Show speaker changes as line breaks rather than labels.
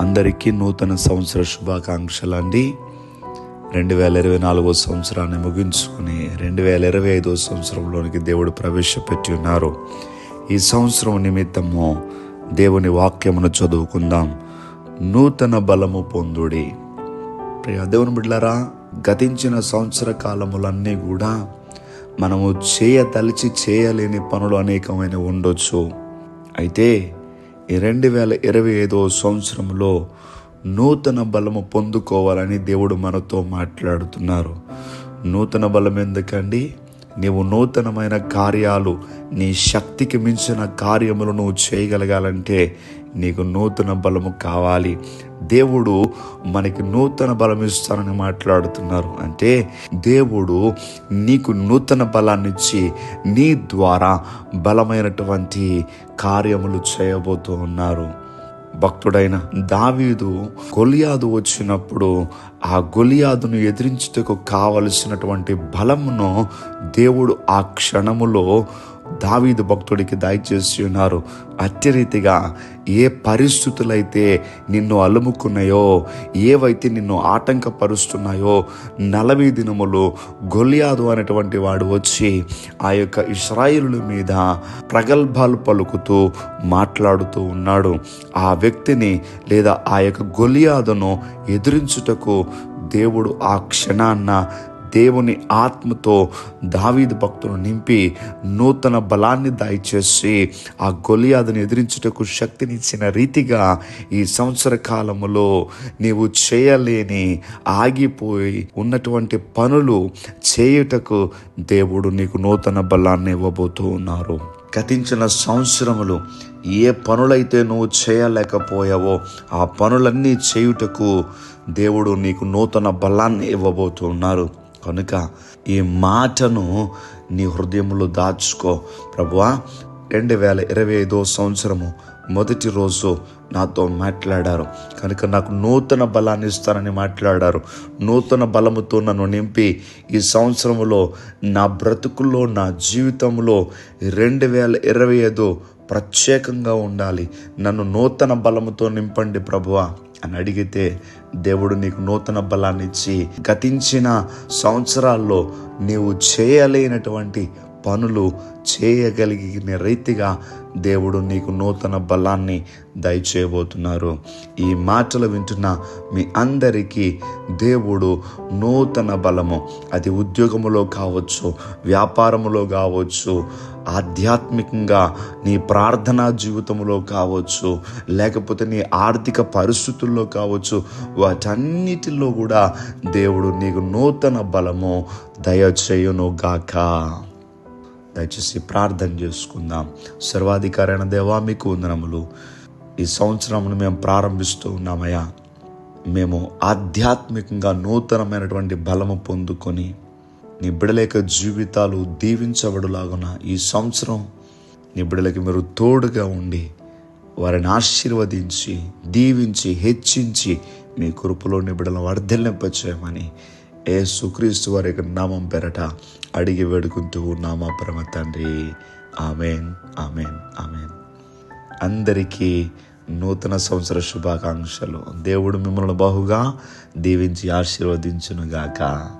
అందరికీ నూతన సంవత్సర శుభాకాంక్షలు అండి. రెండు వేల ఇరవై నాలుగో సంవత్సరాన్ని ముగించుకుని రెండు వేల ఇరవై ఐదో సంవత్సరంలోనికి దేవుడు ప్రవేశపెట్టి ఉన్నారు. ఈ సంవత్సరం నిమిత్తము దేవుని వాక్యమును చదువుకుందాం. నూతన బలము పొందుడి. ప్రియ దేవుని బిడ్డలారా గతించిన సంవత్సర కాలములన్నీ కూడా మనము చేయదలిచి చేయలేని పనులు అనేకమైన ఉండొచ్చు. అయితే రెండు వేల ఇరవై ఐదో సంవత్సరంలో నూతన బలము పొందుకోవాలని దేవుడు మనతో మాట్లాడుతున్నారు. నూతన బలం ఎందుకండి నీవు నూతనమైన కార్యాలు నీ శక్తికి మించిన కార్యములు నువ్వు చేయగలగాలంటే నీకు నూతన బలము కావాలి. దేవుడు మనకి నూతన బలం ఇస్తానని మాట్లాడుతున్నారు. అంటే దేవుడు నీకు నూతన బలాన్ని ఇచ్చి నీ ద్వారా బలమైనటువంటి కార్యములు చేయబోతూ ఉన్నారు. భక్తుడైన దావీదు గొలియాదు వచ్చినప్పుడు ఆ గొలియాదును ఎదిరించుటకు కావలసినటువంటి బలమును దేవుడు ఆ క్షణములో దావీదు భక్తుడికి దయచేసి ఉన్నారు. అత్యరీతిగా ఏ పరిస్థితులైతే నిన్ను అలుముకున్నాయో ఏవైతే నిన్ను ఆటంకపరుస్తున్నాయో నలభై దినములు గొలియాదు అనేటువంటి వాడు వచ్చి ఆ యొక్క ఇస్రాయిలు మీద ప్రగల్భాలు పలుకుతూ మాట్లాడుతూ ఉన్నాడు. ఆ వ్యక్తిని లేదా ఆ యొక్క గొలియాదును ఎదిరించుటకు దేవుడు ఆ క్షణాన్న దేవుని ఆత్మతో దావీదు భక్తులను నింపి నూతన బలాన్ని దయచేసి ఆ గొలియాదును ఎదిరించుటకు శక్తినిచ్చిన రీతిగా ఈ సంవత్సర కాలములో నీవు చేయలేని ఆగిపోయి ఉన్నటువంటి పనులు చేయుటకు దేవుడు నీకు నూతన బలాన్ని ఇవ్వబోతూ ఉన్నారు. గతించిన సంవత్సరములు ఏ పనులైతే నువ్వు చేయలేకపోయావో ఆ పనులన్నీ చేయుటకు దేవుడు నీకు నూతన బలాన్ని ఇవ్వబోతున్నారు కనుక ఈ మాటను నీ హృదయంలో దాచుకో. ప్రభువా రెండు వేల ఇరవై ఐదో సంవత్సరము మొదటి రోజు నాతో మాట్లాడారు. కనుక నాకు నూతన బలాన్ని ఇస్తానని మాట్లాడారు. నూతన బలముతో నన్ను నింపి ఈ సంవత్సరంలో నా బ్రతుకుల్లో నా జీవితంలో రెండు వేల ఇరవై ఐదు ప్రత్యేకంగా ఉండాలి. నన్ను నూతన బలముతో నింపండి ప్రభువా. అని అడిగితే దేవుడు నీకు నూతన బలాన్ని ఇచ్చి గతించిన సంవత్సరాల్లో నీవు చేయలేనటువంటి పనులు చేయగలిగిన రీతిగా దేవుడు నీకు నూతన బలాన్ని దయచేయబోతున్నారు. ఈ మాటలు వింటున్న మీ అందరికీ దేవుడు నూతన బలము. అది ఉద్యోగములో కావచ్చు వ్యాపారములో కావచ్చు ఆధ్యాత్మికంగా నీ ప్రార్థనా జీవితంలో కావచ్చు లేకపోతే నీ ఆర్థిక పరిస్థితుల్లో కావచ్చు వాటన్నిటిలో కూడా దేవుడు నీకు నూతన బలము దయచేయును గాక దయచేసి ప్రార్థన చేసుకుందాం. సర్వాధికారైన దేవా మీకు వందనములు. ఈ సంవత్సరమును మేము ప్రారంభిస్తూ ఉన్నామయ్యా. మేము ఆధ్యాత్మికంగా నూతనమైనటువంటి బలము పొందుకొని నీ బిడలేక జీవితాలు దీవించబడులాగున ఈ సంవత్సరం నీ బిడలకి మీరు తోడుగా ఉండి వారిని ఆశీర్వదించి దీవించి హెచ్చించి మీ కృపలో నిబిడలను వర్ధిల్లింపచేయమని ఏ సుక్రీస్తు వారి యొక్క నామం పెరట అడిగి వేడుకుంటూ నామా పరమ తండ్రి. Amen amen amen. అందరికీ నూతన సంవత్సర శుభాకాంక్షలు. దేవుడు మిమ్మల్ని బహుగా దీవించి ఆశీర్వదించునుగాక.